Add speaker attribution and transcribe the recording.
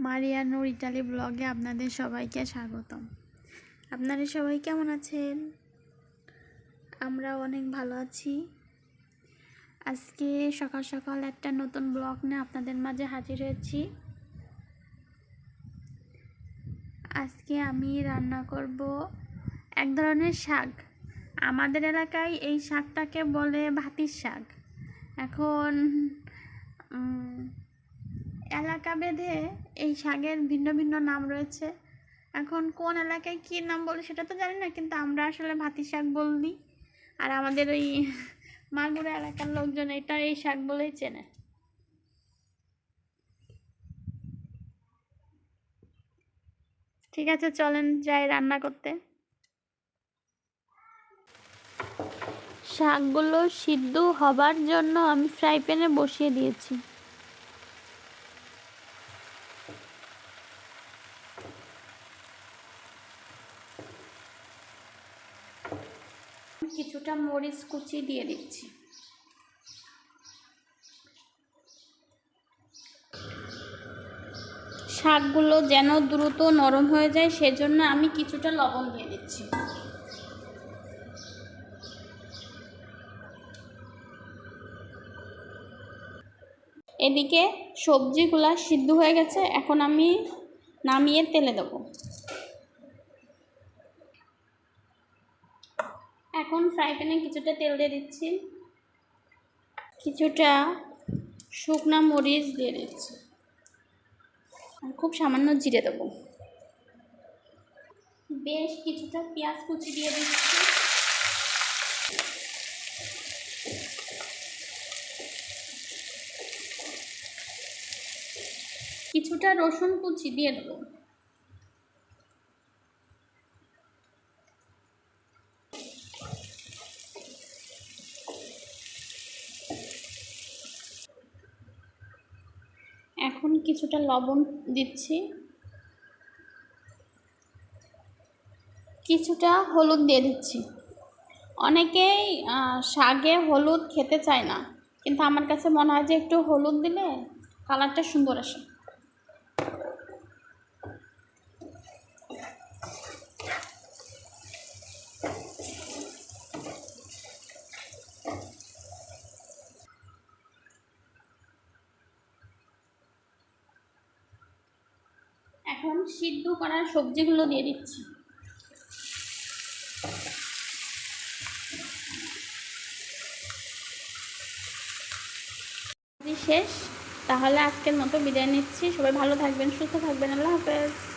Speaker 1: মারিয়া নূর Italy ব্লগে আপনাদের সবাইকে স্বাগতম। আপনারা সবাই কেমন আছেন? আমরা অনেক ভালো আছি। আজকে সকাল সকাল একটা নতুন ব্লগ নিয়ে আপনাদের মাঝে হাজির হয়েছি। আজকে আমি রান্না করব এক ধরনের শাক। আমাদের এলাকায় এই শাকটাকে বলে ভাতির শাক। এখন এলাকা ভেদে এই শাকের ভিন্ন ভিন্ন নাম রয়েছে। এখন কোন এলাকায় কী নাম বলে সেটা তো জানি না, কিন্তু আমরা আসলে ভাতি শাক বলি আর আমাদের ওই মাগুরা এলাকার লোকজন এটা এই শাক বলেই চেনে। ঠিক আছে, চলেন যাই রান্না করতে। শাকগুলো সিদ্ধ হবার জন্য আমি ফ্রাই প্যানে বসিয়ে দিয়েছি। কিছুটা মরিচ কুচি দিয়ে দিচ্ছি। শাকগুলো যেন দ্রুত নরম হয়ে যায়, সেজন্য আমি কিছুটা লবণ দিয়ে দিচ্ছি। এদিকে সবজিগুলা সিদ্ধ হয়ে গেছে, এখন আমি নামিয়ে তেলে দেবো। এখন ফ্রাই প্যানে কিছুটা তেল দিয়ে দিচ্ছি। কিছুটা শুকনা মরিচ দিয়ে দিচ্ছি। আর খুব সামান্য জিরে দেবো। বেশ কিছুটা পেঁয়াজ কুচি দিয়ে দিচ্ছি। কিছুটা রসুন কুচি দিয়ে দেবো। এখন কিছুটা লবণ দিচ্ছি। কিছুটা হলুদ দিয়ে দিচ্ছি। অনেকেই শাগে হলুদ খেতে চায় না, কিন্তু আমার কাছে মনে হয় যে একটু হলুদ দিলে কালারটা সুন্দর আসে। এখন সিদ্ধ করার সবজিগুলো দিয়ে দিচ্ছি। শেষ। তাহলে আজকের মতো বিদায় নিচ্ছি। সবাই ভালো থাকবেন, সুস্থ থাকবেন। আল্লাহ হাফেজ।